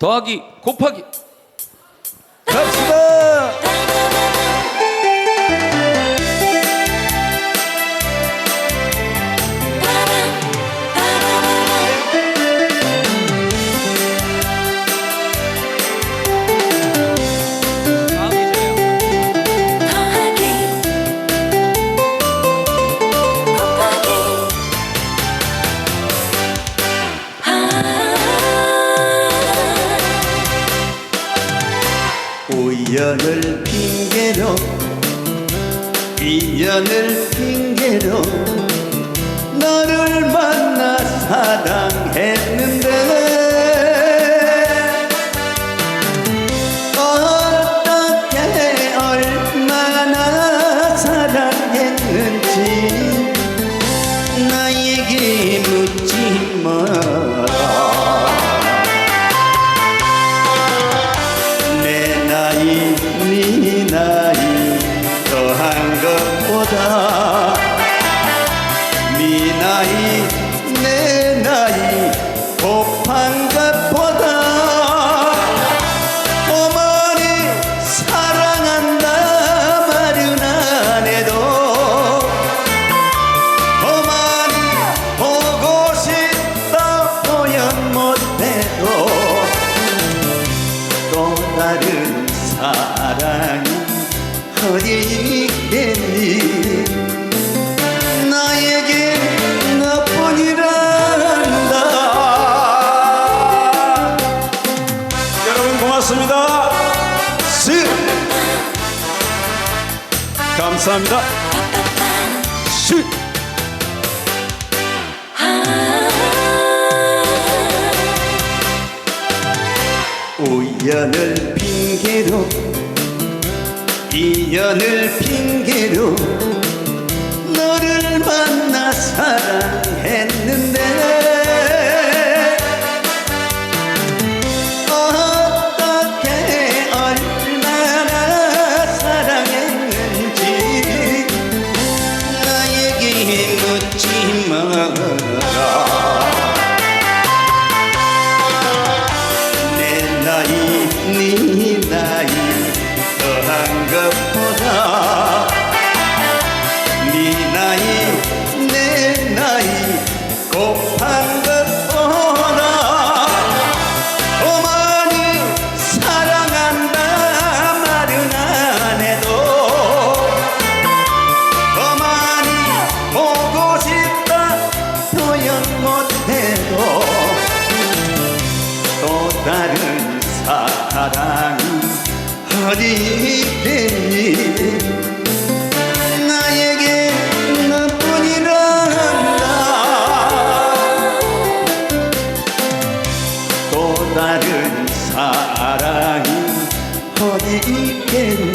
더하기 곱하기 갑시다. 우연을 핑계로 인연을 핑계로 너를 만나 사랑했는데. 어떻게 얼마나 사랑했는지 나에게 묻지 마 감사합니다. 스 우연을 핑계로 인연을 핑계로 너를 만나 사랑 네 나이 더한 것보다 네 나이 내 나이 곱한 것보다 어머 사랑 어디있겠니? 나에게 너뿐이란다. 또 다른 사랑이 어디 있겠니?